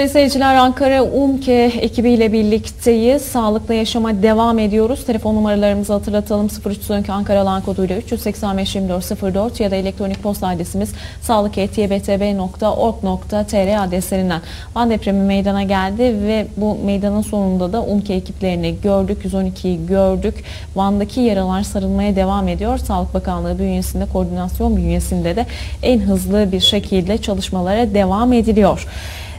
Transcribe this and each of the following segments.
Sayın seyirciler Ankara UMKE ekibiyle birlikteyiz. Sağlıklı yaşama devam ediyoruz. Telefon numaralarımızı hatırlatalım. 0312 Ankara alan koduyla 385 2404 ya da elektronik posta adresimiz sağlık.ytbt.org.tr adreslerinden. Van depremi meydana geldi ve bu meydanın sonunda da UMKE ekiplerini gördük. 112'yi gördük. Van'daki yaralar sarılmaya devam ediyor. Sağlık Bakanlığı bünyesinde, koordinasyon bünyesinde de en hızlı bir şekilde çalışmalara devam ediliyor.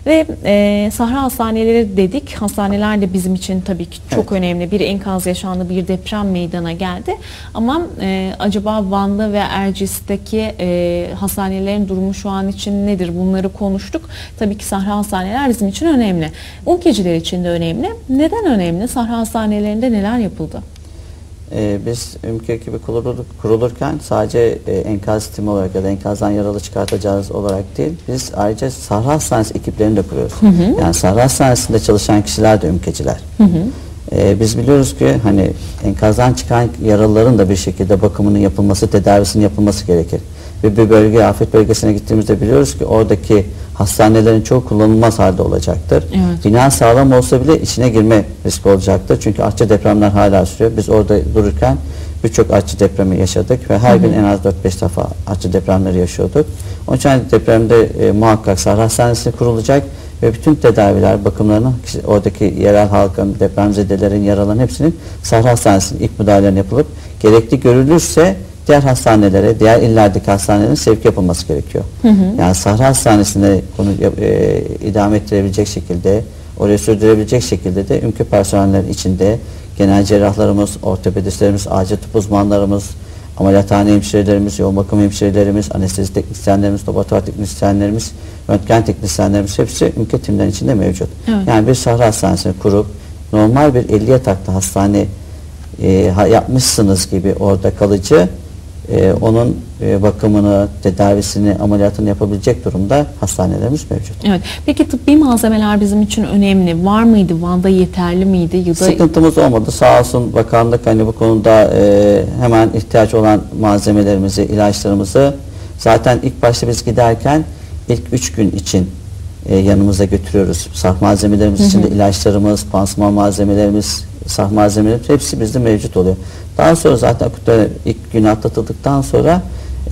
Ve e, Sahra Hastaneleri dedik. Hastaneler de bizim için tabii ki çok evet. önemli. Bir enkaz yaşandı, bir deprem meydana geldi. Ama e, acaba Van'da ve Erciyes'teki e, hastanelerin durumu şu an için nedir? Bunları konuştuk. Tabii ki Sahra Hastaneler bizim için önemli. Ülkeciler için de önemli. Neden önemli? Sahra Hastanelerinde neler yapıldı? Ee, biz ülke ekibi kurulur, kurulurken sadece e, enkaz timi olarak ya da enkazdan yaralı çıkartacağız olarak değil, biz ayrıca Sahra Hastanesi ekiplerini de kuruyoruz. Hı hı. Yani Sahra Hastanesi'nde çalışan kişiler de ümkeciler. Hı hı. Ee, biz biliyoruz ki hani enkazdan çıkan yaralıların da bir şekilde bakımının yapılması, tedavisinin yapılması gerekir. Ve bir bölge, afet bölgesine gittiğimizde biliyoruz ki oradaki hastanelerin çoğu kullanılmaz halde olacaktır. Evet. Bina sağlam olsa bile içine girme riski olacaktır. Çünkü artçı depremler hala sürüyor. Biz orada dururken birçok artçı depremi yaşadık ve her hı hı. gün en az 4-5 defa artçı depremleri yaşıyorduk. Onun için depremde e, muhakkak Sahra Hastanesi kurulacak ve bütün tedaviler, bakımlarını oradaki yerel halkın, depremzedelerin, yaraların hepsinin Sahra Hastanesi'nin ilk müdahalelerinin yapılıp gerekli görülürse diğer hastanelere, diğer illerdeki hastanelerin sevk yapılması gerekiyor. Hı hı. Yani Sahra Hastanesi'ne bunu e, idame ettirebilecek şekilde, oraya sürdürebilecek şekilde de ümkü personellerin içinde genel cerrahlarımız, ortopedistlerimiz, acil tıp uzmanlarımız, ameliyathane hemşirelerimiz, yoğun bakım hemşirelerimiz, anestezi teknisyenlerimiz, laboratuvar teknisyenlerimiz, röntgen teknisyenlerimiz hepsi ümke timden içinde mevcut. Evet. Yani bir Sahra Hastanesi'ni kurup normal bir 50 yataklı hastane e, yapmışsınız gibi orada kalıcı e, onun e, bakımını, tedavisini, ameliyatını yapabilecek durumda hastanelerimiz mevcut. Evet. Peki tıbbi malzemeler bizim için önemli. Var mıydı? Van'da yeterli miydi? Ya da... Sıkıntımız olmadı. Sağ olsun bakanlık hani bu konuda e, hemen ihtiyaç olan malzemelerimizi, ilaçlarımızı zaten ilk başta biz giderken ilk üç gün için e, yanımıza götürüyoruz. Saf malzemelerimiz içinde ilaçlarımız, pansuman malzemelerimiz, saf malzemelerimiz hepsi bizde mevcut oluyor. Daha sonra zaten akutlar ilk gün atlatıldıktan sonra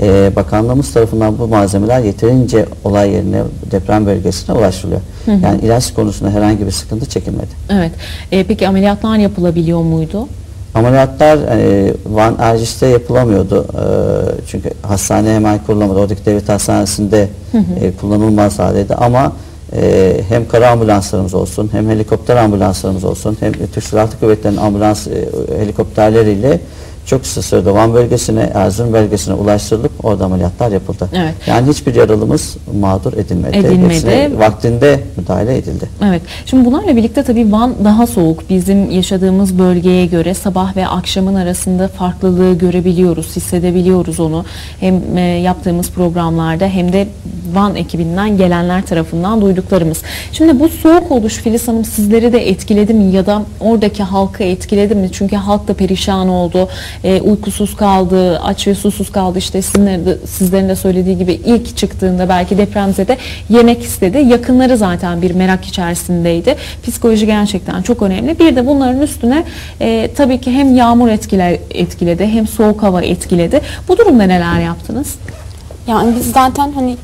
e, bakanlığımız tarafından bu malzemeler yeterince olay yerine deprem bölgesine ulaştırılıyor. Hı hı. Yani ilaç konusunda herhangi bir sıkıntı çekilmedi. Evet. E, peki ameliyatlar yapılabiliyor muydu? Ameliyatlar e, Van Erciş'te yapılamıyordu. E, çünkü hastane hemen kurulamadı. Oradaki devlet hastanesinde hı hı. E, kullanılmaz haldeydi ama e, hem kara ambulanslarımız olsun hem helikopter ambulanslarımız olsun hem Türk Silahlı Kuvvetleri'nin ambulans e, helikopterleriyle çok kısa sürede Van bölgesine, Erzurum bölgesine ulaştırılıp orada ameliyatlar yapıldı. Evet. Yani hiçbir yaralımız mağdur edilmedi. Edilmedi. Hepsine vaktinde müdahale edildi. Evet. Şimdi bunlarla birlikte tabii Van daha soğuk. Bizim yaşadığımız bölgeye göre sabah ve akşamın arasında farklılığı görebiliyoruz, hissedebiliyoruz onu. Hem e, yaptığımız programlarda hem de Van ekibinden gelenler tarafından duyduklarımız. Şimdi bu soğuk oluş Filiz Hanım sizleri de etkiledi mi ya da oradaki halkı etkiledi mi? Çünkü halk da perişan oldu e, uykusuz kaldı, aç ve susuz kaldı. İşte sizlerin de, sizlerin de söylediği gibi ilk çıktığında belki depremzede yemek istedi. Yakınları zaten bir merak içerisindeydi. Psikoloji gerçekten çok önemli. Bir de bunların üstüne e, tabii ki hem yağmur etkiler, etkiledi hem soğuk hava etkiledi. Bu durumda neler yaptınız? Yani biz zaten hani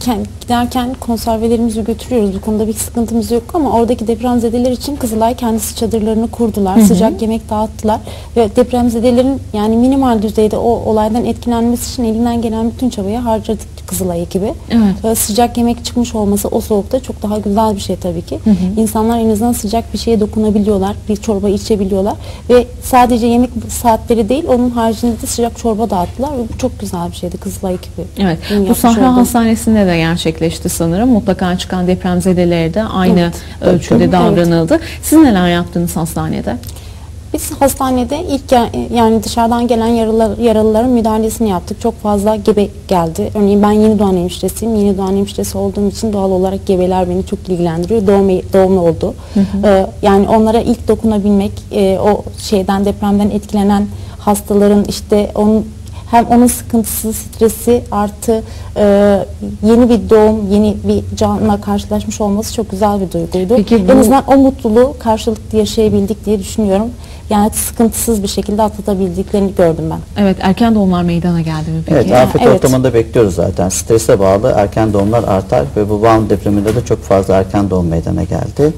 giderken konservelerimizi götürüyoruz. Bu konuda bir sıkıntımız yok ama oradaki depremzedeler için Kızılay kendisi çadırlarını kurdular. Hı hı. Sıcak yemek dağıttılar ve depremzedelerin yani minimal düzeyde o olaydan etkilenmesi için elinden gelen bütün çabayı harcadık Kızılay ekibi. Evet. Ve sıcak yemek çıkmış olması o soğukta çok daha güzel bir şey tabii ki. Hı hı. İnsanlar en azından sıcak bir şeye dokunabiliyorlar. Bir çorba içebiliyorlar. Ve sadece yemek saatleri değil onun haricinde de sıcak çorba dağıttılar. Ve bu çok güzel bir şeydi Kızılay ekibi. Evet. Bu Sahra olduğum. Hastanesi'nde de gerçekleşti sanırım. Mutlaka çıkan depremzedelere de aynı evet. ölçüde evet. davranıldı. Siz neler yaptınız hastanede? Biz hastanede ilk yani dışarıdan gelen yaralılar, yaralıların müdahalesini yaptık. Çok fazla gebe geldi. Örneğin ben yeni doğan hemşiresiyim. Yeni doğan hemşiresi olduğum için doğal olarak gebeler beni çok ilgilendiriyor. Doğum, doğumlu oldu. Hı hı. Ee, yani onlara ilk dokunabilmek, e, o şeyden depremden etkilenen hastaların işte onun hem onun sıkıntısı, stresi artı e, yeni bir doğum, yeni bir canla karşılaşmış olması çok güzel bir duyguydu. Peki bu- En azından o mutluluğu karşılıklı yaşayabildik diye düşünüyorum. Yani sıkıntısız bir şekilde atlatabildiklerini gördüm ben. Evet erken doğumlar meydana geldi mi peki? Evet, afet Evet. ortamında bekliyoruz zaten. Strese bağlı erken doğumlar artar ve bu Van depreminde de çok fazla erken doğum meydana geldi.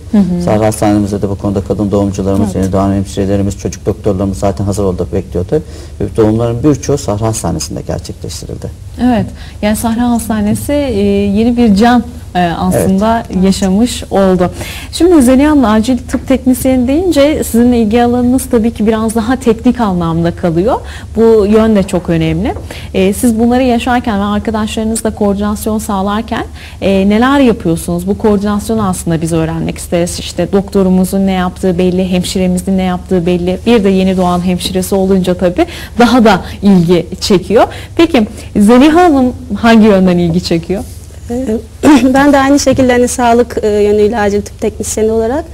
Sahra Hastanemizde de bu konuda kadın doğumcularımız, yeni doğan hemşirelerimiz, çocuk doktorlarımız zaten hazır oldu bekliyordu. Ve doğumların birçoğu Sahra Hastanesi'nde gerçekleştirildi. Evet. Yani Sahra Hastanesi e, yeni bir can e, aslında yaşamış oldu. Şimdi Zeliha Hanım acil tıp teknisyeni deyince sizin ilgi alanınız tabii ki biraz daha teknik anlamda kalıyor. Bu yön de çok önemli. E, siz bunları yaşarken ve arkadaşlarınızla koordinasyon sağlarken e, neler yapıyorsunuz? Bu koordinasyonu aslında biz öğrenmek isteriz. İşte doktorumuzun ne yaptığı belli, hemşiremizin ne yaptığı belli. Bir de yeni doğan hemşiresi olunca tabii daha da ilgi çekiyor. Peki Zeliha Hanım hangi yönden ilgi çekiyor? Ee, Ben de aynı şekilde hani sağlık e, yönüyle acil tıp teknisyeni olarak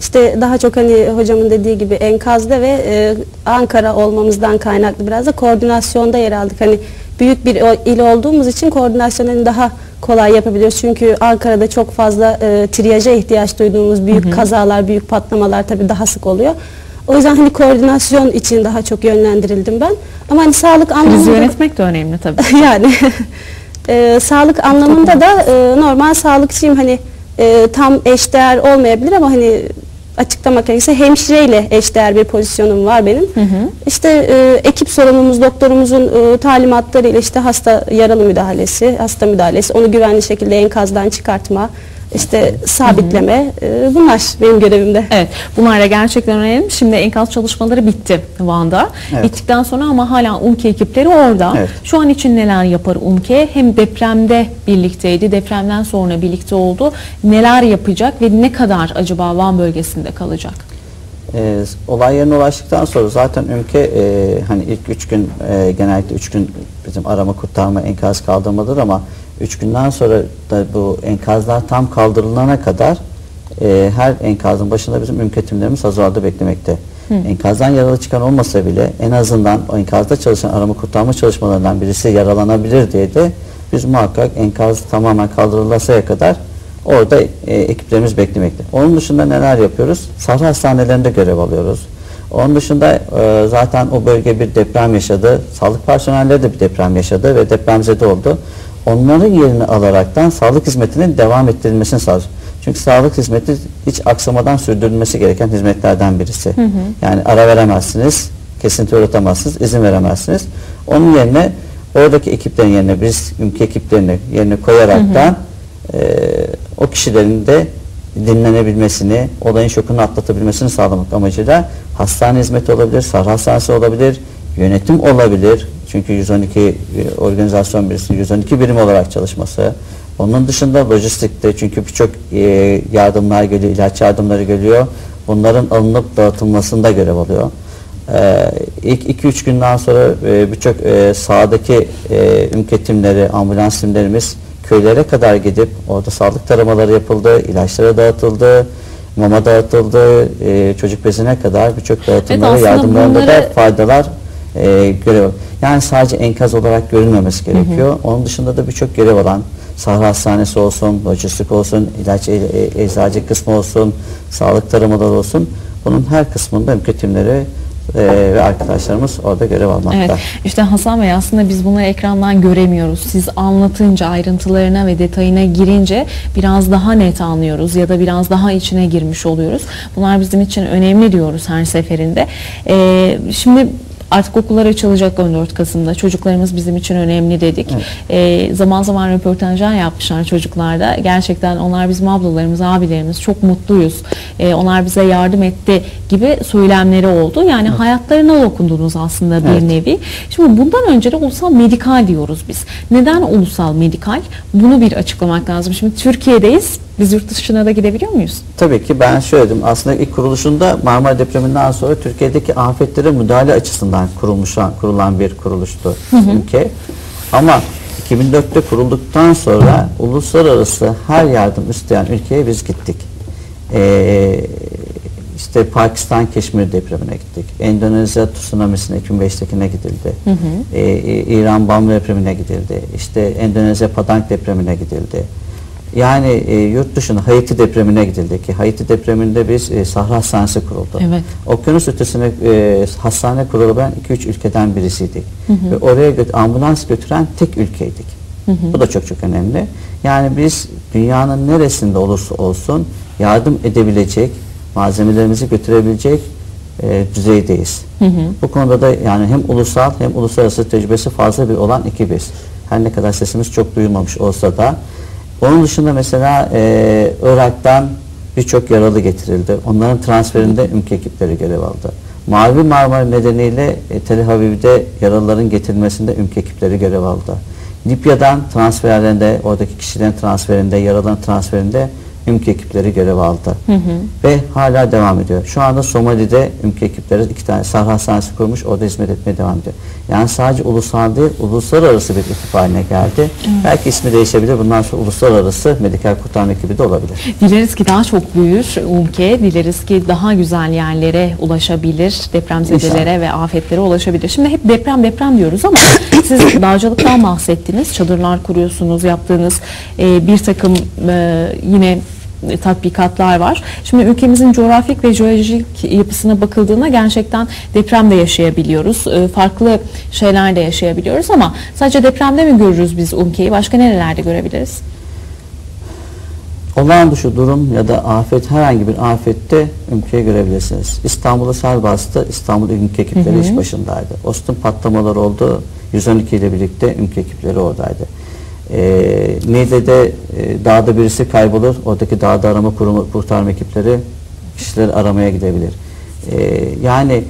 işte daha çok hani hocamın dediği gibi enkazda ve e, Ankara olmamızdan kaynaklı biraz da koordinasyonda yer aldık. Hani büyük bir il olduğumuz için koordinasyonu hani daha kolay yapabiliyoruz. Çünkü Ankara'da çok fazla e, triyaja ihtiyaç duyduğumuz büyük kazalar, büyük patlamalar tabii daha sık oluyor. O yüzden hani koordinasyon için daha çok yönlendirildim ben. Ama hani sağlık Krizi anlamında yönetmek de önemli tabii. yani e, sağlık anlamında da e, normal sağlıkçıyım hani e, tam eşdeğer olmayabilir ama hani açıklamak gerekirse hemşireyle eşdeğer bir pozisyonum var benim. İşte e, ekip sorumlumuz, doktorumuzun e, talimatlarıyla işte hasta yaralı müdahalesi, hasta müdahalesi, onu güvenli şekilde enkazdan çıkartma, işte sabitleme e, bunlar benim görevimde. Evet, bunlar da gerçekten önemli. Şimdi enkaz çalışmaları bitti Van'da. Evet. Bittikten sonra ama hala UMKE ekipleri orada. Evet. Şu an için neler yapar UMKE? Hem depremde birlikteydi, depremden sonra birlikte oldu. Neler yapacak ve ne kadar acaba Van bölgesinde kalacak? E, olay yerine ulaştıktan sonra zaten ülke e, hani ilk üç gün e, genellikle üç gün bizim arama kurtarma enkaz kaldırmadır ama üç günden sonra da bu enkazlar tam kaldırılana kadar e, her enkazın başında bizim ülke timlerimiz hazır halde beklemekte. Enkazdan yaralı çıkan olmasa bile en azından o enkazda çalışan arama kurtarma çalışmalarından birisi yaralanabilir diye de biz muhakkak enkaz tamamen kaldırılasaya kadar Orada e, ekiplerimiz beklemekte. Onun dışında neler yapıyoruz? Sahra hastanelerinde görev alıyoruz. Onun dışında e, zaten o bölge bir deprem yaşadı. Sağlık personelleri de bir deprem yaşadı ve depremzede oldu. Onların yerini alaraktan sağlık hizmetinin devam ettirilmesini sağlıyoruz. Çünkü sağlık hizmeti hiç aksamadan sürdürülmesi gereken hizmetlerden birisi. Yani ara veremezsiniz, kesinti üretemezsiniz, izin veremezsiniz. Onun yerine oradaki ekiplerin yerine biz ülke ekiplerini yerine koyaraktan e, o kişilerin de dinlenebilmesini, olayın şokunu atlatabilmesini sağlamak amacıyla hastane hizmeti olabilir, sahra hastanesi olabilir, yönetim olabilir. Çünkü 112 e, organizasyon birisi 112 birim olarak çalışması. Onun dışında lojistikte çünkü birçok e, yardımlar geliyor, ilaç yardımları geliyor. Bunların alınıp dağıtılmasında görev alıyor. Ee, ilk 2-3 günden sonra e, birçok sahadaki e, ümke timleri, ambulans timlerimiz köylere kadar gidip orada sağlık taramaları yapıldı, ilaçlara dağıtıldı, mama dağıtıldı, e, çocuk bezine kadar birçok dağıtımları, aslında yardımlarında bunları- da faydalar e, görev. Yani sadece enkaz olarak görülmemesi gerekiyor. Onun dışında da birçok görev alan Sahra Hastanesi olsun, lojistik olsun, ilaç e, e, eczacı kısmı olsun, sağlık taramaları olsun. Bunun her kısmında ülke timleri e, ve arkadaşlarımız orada görev almakta. Evet, işte Hasan Bey aslında biz bunları ekrandan göremiyoruz. Siz anlatınca, ayrıntılarına ve detayına girince biraz daha net anlıyoruz ya da biraz daha içine girmiş oluyoruz. Bunlar bizim için önemli diyoruz her seferinde. Ee, şimdi Artık okullar açılacak 14 Kasım'da. Çocuklarımız bizim için önemli dedik. Ee, zaman zaman röportajlar yapmışlar çocuklarda. Gerçekten onlar bizim ablalarımız, abilerimiz. Çok mutluyuz. Ee, onlar bize yardım etti gibi söylemleri oldu. Yani hayatlarına dokundunuz aslında bir Evet. nevi. Şimdi bundan önce de ulusal medikal diyoruz biz. Neden ulusal medikal? Bunu bir açıklamak lazım. Şimdi Türkiye'deyiz. Biz yurt dışına da gidebiliyor muyuz? Tabii ki ben şöyle dedim. Aslında ilk kuruluşunda Marmara depreminden sonra Türkiye'deki afetlere müdahale açısından kurulmuş kurulan bir kuruluştu ülke. Ama 2004'te kurulduktan sonra uluslararası her yardım isteyen ülkeye biz gittik. Ee, işte Pakistan Keşmir depremine gittik. Endonezya tsunamisine 2005'tekine gidildi. E, e, İran Bam depremine gidildi. İşte Endonezya Padang depremine gidildi. Yani e, yurt dışına Haiti depremine gidildi ki Haiti depreminde biz e, Sahra Hastanesi kuruldu. Evet. Okyanus ötesine e, hastane kurulabilen 2-3 ülkeden birisiydik. Ve oraya gö- ambulans götüren tek ülkeydik. Bu da çok çok önemli. Yani biz dünyanın neresinde olursa olsun yardım edebilecek, malzemelerimizi götürebilecek e, düzeydeyiz. Bu konuda da yani hem ulusal hem uluslararası tecrübesi fazla bir olan ekibiz. Her ne kadar sesimiz çok duyulmamış olsa da. Onun dışında mesela e, Irak'tan birçok yaralı getirildi. Onların transferinde ülke ekipleri görev aldı. Mavi Marmara nedeniyle e, Tel Aviv'de yaralıların getirilmesinde ülke ekipleri görev aldı. Libya'dan transferlerinde, oradaki kişilerin transferinde, yaralıların transferinde ülke ekipleri görev aldı. Ve hala devam ediyor. Şu anda Somali'de ülke ekipleri iki tane Sahra Hastanesi kurmuş, orada hizmet etmeye devam ediyor. Yani sadece ulusal değil, uluslararası bir ekip haline geldi. Belki ismi değişebilir, bundan sonra uluslararası medikal kurtarma ekibi de olabilir. Dileriz ki daha çok büyür ülke. Dileriz ki daha güzel yerlere ulaşabilir. Depremzedelere ve afetlere ulaşabilir. Şimdi hep deprem deprem diyoruz ama siz dağcılıktan bahsettiniz. Çadırlar kuruyorsunuz. Yaptığınız e, bir takım e, yine tatbikatlar var. Şimdi ülkemizin coğrafik ve jeolojik yapısına bakıldığında gerçekten deprem de yaşayabiliyoruz. E, farklı şeyler de yaşayabiliyoruz ama sadece depremde mi görürüz biz ülkeyi? Başka nerelerde görebiliriz? Olağan dışı durum ya da afet herhangi bir afette ülkeye görebilirsiniz. İstanbul'u sel bastı. İstanbul ülke ekipleri iş başındaydı. Ostim patlamalar oldu. 112 ile birlikte ülke ekipleri oradaydı. Ee, Niğde'de e, dağda birisi kaybolur. Oradaki dağda arama kurumu, kurtarma ekipleri kişileri aramaya gidebilir. Ee, yani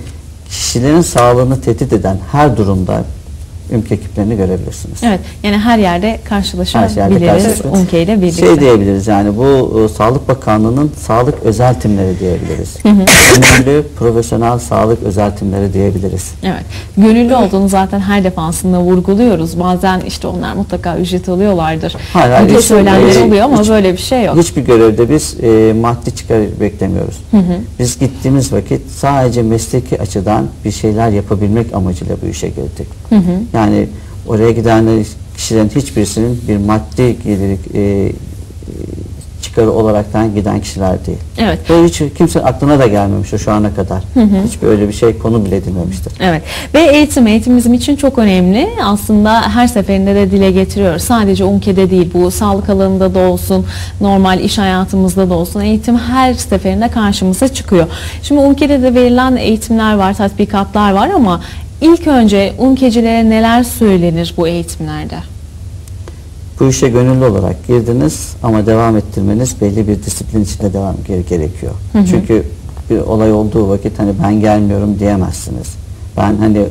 kişilerin sağlığını tehdit eden her durumda ülke ekiplerini görebilirsiniz. Evet, yani her yerde Her yerde karşılaşabiliriz karşılaşırız. ülke ile birlikte. Şey diyebiliriz yani bu e, Sağlık Bakanlığı'nın sağlık özel timleri diyebiliriz. Gönüllü profesyonel sağlık özel timleri diyebiliriz. Evet, gönüllü olduğunu zaten her defasında vurguluyoruz. Bazen işte onlar mutlaka ücret alıyorlardır. Hayır, hayır, hiç- söylenler e, oluyor ama hiç- böyle bir şey yok. Hiçbir görevde biz e, maddi çıkar beklemiyoruz. Biz gittiğimiz vakit sadece mesleki açıdan bir şeyler yapabilmek amacıyla bu işe girdik. Yani oraya giden kişilerin hiçbirisinin bir maddi gelir e, e, çıkarı olaraktan giden kişiler değil. Evet. Ve hiç kimse aklına da gelmemiştir şu ana kadar. Hiçbir öyle bir şey konu bile edilmemiştir. Evet ve eğitim, eğitim bizim için çok önemli. Aslında her seferinde de dile getiriyoruz. Sadece UMKE'de değil bu sağlık alanında da olsun, normal iş hayatımızda da olsun eğitim her seferinde karşımıza çıkıyor. Şimdi UMKE'de de verilen eğitimler var, tatbikatlar var ama ilk önce UMKE'cilere neler söylenir bu eğitimlerde? Bu işe gönüllü olarak girdiniz ama devam ettirmeniz belli bir disiplin içinde devam gere- gerekiyor. Çünkü bir olay olduğu vakit hani ben gelmiyorum diyemezsiniz. Ben hani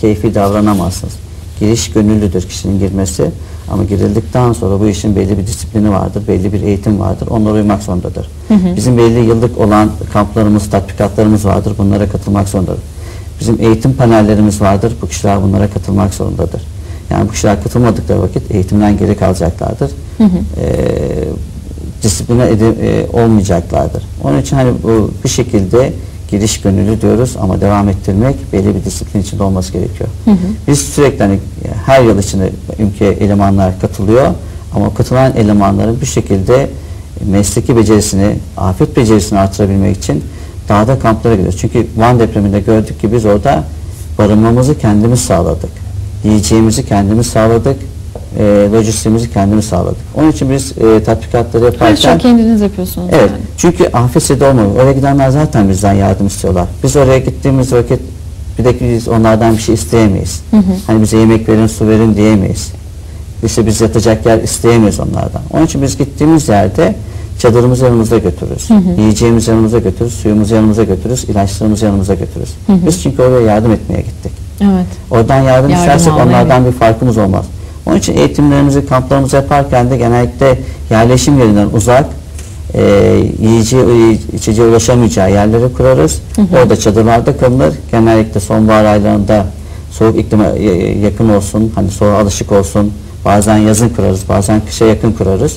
keyfi davranamazsınız. Giriş gönüllüdür kişinin girmesi ama girildikten sonra bu işin belli bir disiplini vardır, belli bir eğitim vardır. Onlara uymak zorundadır. Bizim belli yıllık olan kamplarımız, tatbikatlarımız vardır. Bunlara katılmak zorundadır. Bizim eğitim panellerimiz vardır. Bu kişiler bunlara katılmak zorundadır. Yani bu kişiler katılmadıkları vakit eğitimden geri kalacaklardır. Ee, disipline ede- e, olmayacaklardır. Onun için hani bu bir şekilde giriş gönüllü diyoruz ama devam ettirmek belli bir disiplin içinde olması gerekiyor. Biz sürekli hani her yıl içinde ülke elemanlar katılıyor ama katılan elemanların bir şekilde mesleki becerisini, afet becerisini artırabilmek için dağda kamplara gidiyoruz. Çünkü Van depreminde gördük ki biz orada barınmamızı kendimiz sağladık. Yiyeceğimizi kendimiz sağladık. E, lojistiğimizi kendimiz sağladık. Onun için biz e, tatbikatları Her yaparken şeyi kendiniz yapıyorsunuz. Evet. yani. Çünkü afet olmuyor. Oraya gidenler zaten bizden yardım istiyorlar. Biz oraya gittiğimiz vakit bir de biz onlardan bir şey isteyemeyiz. Hani bize yemek verin, su verin diyemeyiz. İşte biz yatacak yer isteyemeyiz onlardan. Onun için biz gittiğimiz yerde çadırımızı yanımıza götürürüz. Yiyeceğimizi yanımıza götürürüz, suyumuzu yanımıza götürürüz, ilaçlarımızı yanımıza götürürüz. Biz çünkü oraya yardım etmeye gittik. Evet. Oradan yardım, Yardım istersek onlardan bir farkımız olmaz. Onun için eğitimlerimizi, kamplarımızı yaparken de genellikle yerleşim yerinden uzak, e, yiyeceği, içeceğe ulaşamayacağı yerleri kurarız. Orada çadırlarda kalınır. Genellikle sonbahar aylarında soğuk iklime e, yakın olsun, hani soğuğa alışık olsun. Bazen yazın kurarız, bazen kışa yakın kurarız.